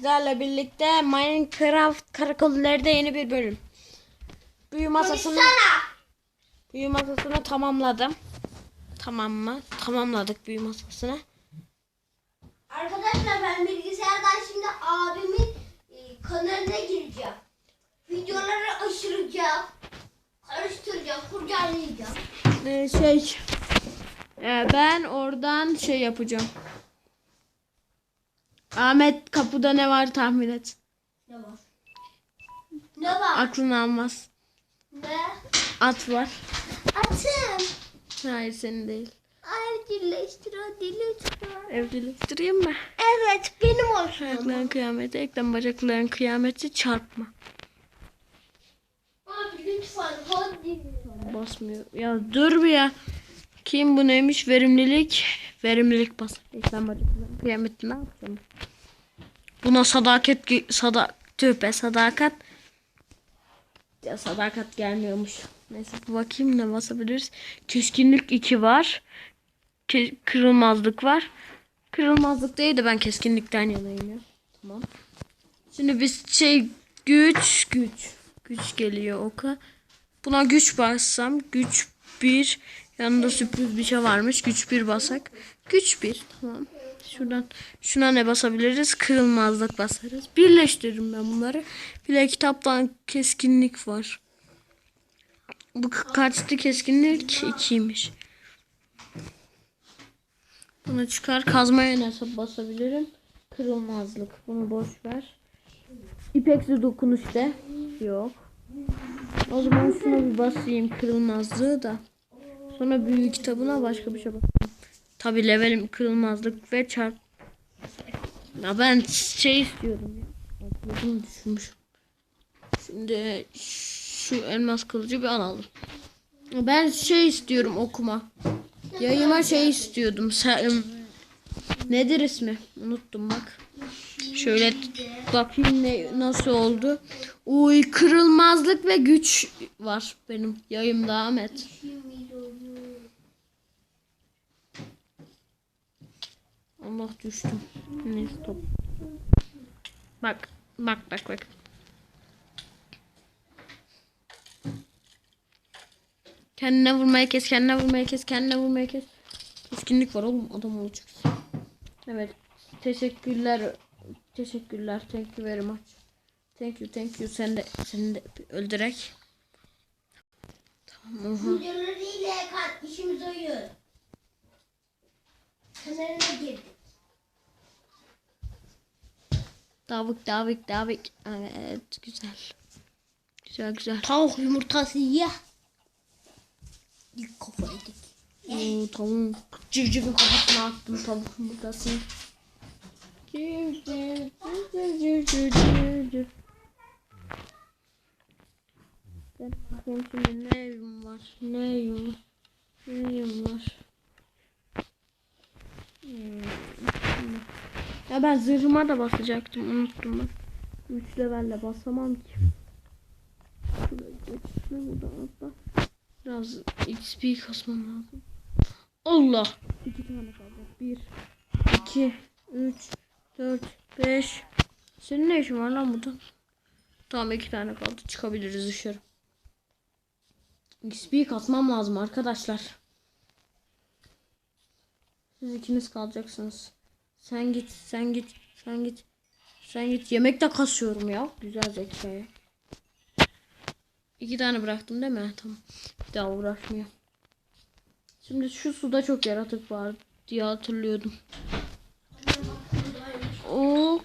sizlerle birlikte Minecraft karakollarda yeni bir bölüm. Büyü masasını Konuşsana. büyü masasını tamamladım. Tamam mı? Tamamladık büyü masasını. Arkadaşlar ben bilgisayardan şimdi abimin e, kanalına gireceğim. Videoları aşıracağım. Karıştıracağım, kurcalayacağım. Ee, şey e, ben oradan şey yapacağım. Ahmet kapıda ne var tahmin et. Ne var? Ne var? Aklını almaz. Ne? At var. Atım. Hayır senin değil. Ay birleştir hadi lütfen. Evlileştireyim mi? Evet benim olsun. Ayakların kıyameti, eklem bacakların kıyameti çarpma. Abi lütfen hadi. Basmıyor. Ya dur bir ya. Kim bu neymiş? Verimlilik. Verimlilik bas. Eklem bacakların kıyameti ne yapacağım? Buna sadakat ge- sada tövbe sadakat. Ya sadakat gelmiyormuş. Neyse bakayım ne basabiliriz. Keskinlik 2 var. Ke- kırılmazlık var. Kırılmazlık değil de ben keskinlikten yanayım ya. Tamam. Şimdi biz şey güç güç güç geliyor oka. Buna güç bassam güç bir yanında sürpriz bir şey varmış. Güç bir basak. Güç bir tamam. Şuradan şuna ne basabiliriz? Kırılmazlık basarız. Birleştiririm ben bunları. Bir de kitaptan keskinlik var. Bu ka- kaçtı keskinlik? ikiymiş. Bunu çıkar kazmaya nasıl basabilirim? Kırılmazlık. Bunu boş ver. İpeksi dokunuş de. Yok. O zaman şuna bir basayım kırılmazlığı da. Sonra büyü kitabına başka bir şey basayım. Tabi levelim kırılmazlık ve çarp. Ya ben şey istiyorum ya. Bunu düşünmüşüm. Şimdi şu elmas kılıcı bir alalım. Ben şey istiyorum okuma. Yayıma şey istiyordum. Sen, nedir ismi? Unuttum bak. Şöyle bakayım ne nasıl oldu. Uy kırılmazlık ve güç var benim yayımda Ahmet. Allah düştüm. Neyse top. Bak bak bak bak. Kendine vurmaya kes, kendine vurmaya kes, kendine vurmaya kes. Keskinlik var oğlum adam olacaksın. Evet. Teşekkürler. Teşekkürler. Thank you very much. Thank you, thank you. Sen de seni de öldürek. Tamam. Oha. Videolarıyla kan işimiz oyun. Kanalına girdik. Davik, davik, davik. Evet, güzel. Güzel, güzel. Tavuk yumurtası ye. İlk kafayı dik. Oo, tavuk. Civcivin kafasına attım tavuk yumurtasını. Civ, civ, civ, civ, civ, civ, civ. Ben bakayım şimdi ne evim var? Ne evim var? Ne evim var? Hmm. Ya ben zırhıma da basacaktım unuttum ben. 3 levelle basamam ki. Şuraya buradan atla. Biraz XP kasmam lazım. Allah. İki tane kaldı. Bir, iki, üç, dört, beş. Senin ne işin var lan burada? Tamam iki tane kaldı. Çıkabiliriz dışarı. XP kasmam lazım arkadaşlar. Siz ikiniz kalacaksınız. Sen git, sen git, sen git. Sen git. Yemek de kasıyorum ya. Güzel zekaya. İki tane bıraktım değil mi? Tamam. Bir daha uğraşmıyor. Şimdi şu suda çok yaratık var diye hatırlıyordum. Oo.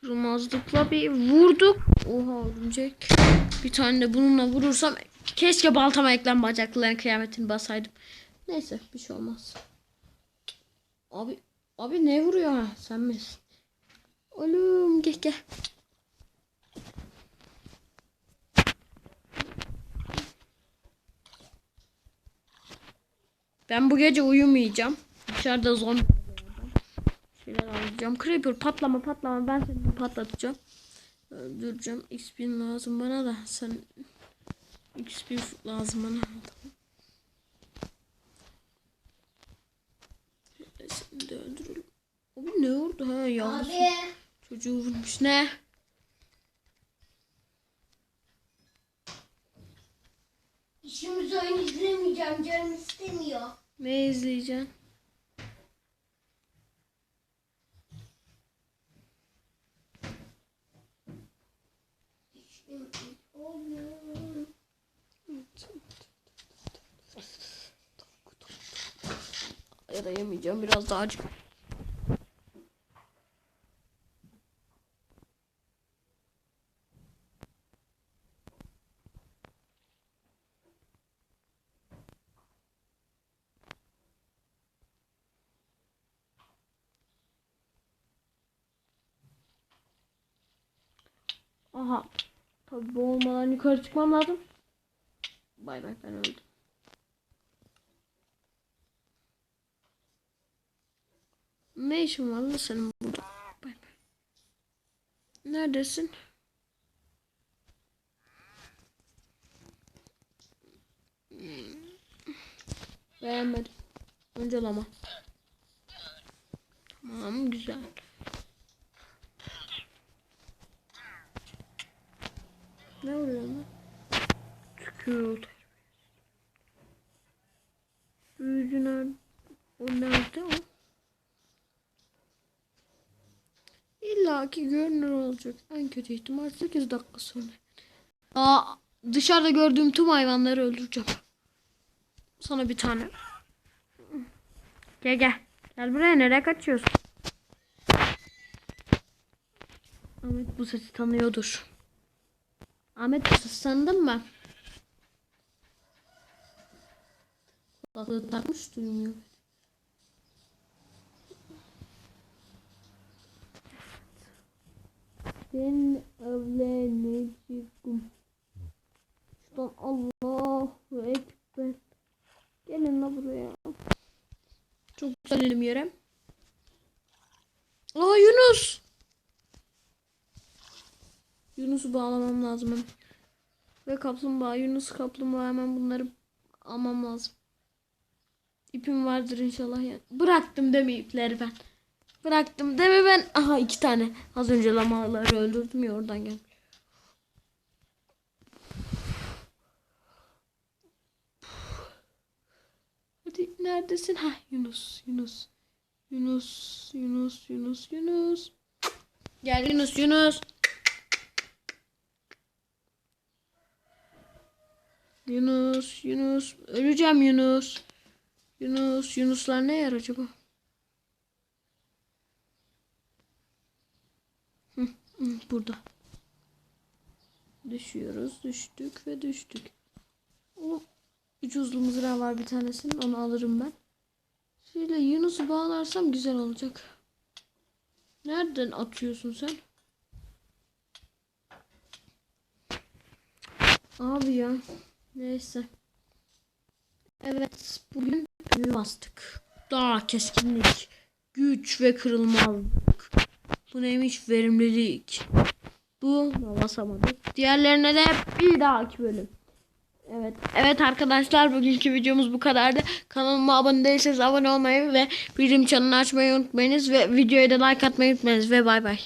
Kırmazlıkla bir vurduk. Oha örümcek. Bir tane de bununla vurursam keşke baltama eklem bacakların kıyametini basaydım. Neyse bir şey olmaz. Abi abi ne vuruyor ha? Sen misin? Oğlum gel gel. Ben bu gece uyumayacağım. Dışarıda zombi şeyler alacağım. Creeper patlama patlama ben seni patlatacağım. Öldüreceğim. XP lazım bana da sen XP lazım bana. Tamam. Şöyle Seni de öldürelim. Abi ne oldu ha yavrusu? Abi Çocuğu vurmuş. Ne? İşimiz oyun izlemeyeceğim. Canım istemiyor. Ne izleyeceksin? Ya da yemeyeceğim biraz daha acık. Aha. Tabii bu olmadan yukarı çıkmam lazım. Bay bay ben öldüm. Ne işin var lan senin burada? Bay bay. Neredesin? Beğenmedim. Öncelama. Tamam güzel. Ne oluyor lan? Tükürüyor. Büyücü nerede? O nerede o? İlla ki görünür olacak. En kötü ihtimal 8 dakika sonra. Aa, dışarıda gördüğüm tüm hayvanları öldüreceğim. Sana bir tane. Gel gel. Gel buraya nereye kaçıyorsun? Ahmet bu sesi tanıyordur. Ahmet tanıdın mı? Kulaklığı takmış duymuyor. Ben evleneceğim. Şuradan Allahu Ekber. Gelin la buraya. Çok güzel elim yere. Aa Yunus. Yunus'u bağlamam lazım. Ve kaplumbağa, Yunus kaplumbağa hemen bunları almam lazım. İpim vardır inşallah ya. Bıraktım deme ipleri ben. Bıraktım deme ben. Aha iki tane. Az önce lamaları öldürdüm ya oradan gel. Hadi neredesin? Ha Yunus, Yunus. Yunus, Yunus, Yunus, Yunus. Gel Yunus, Yunus. Yunus, Yunus. Öleceğim Yunus. Yunus, Yunuslar ne yer acaba? Burada. Düşüyoruz, düştük ve düştük. O üç mızrağı var bir tanesinin, onu alırım ben. Şöyle Yunus'u bağlarsam güzel olacak. Nereden atıyorsun sen? Abi ya. Neyse. Evet bugün büyü bastık. Daha keskinlik, güç ve kırılmazlık. Bu neymiş verimlilik. Bu basamadık. Diğerlerine de bir dahaki bölüm. Evet. Evet arkadaşlar bugünkü videomuz bu kadardı. Kanalıma abone değilseniz abone olmayı ve bildirim çanını açmayı unutmayınız ve videoya da like atmayı unutmayınız ve bay bay.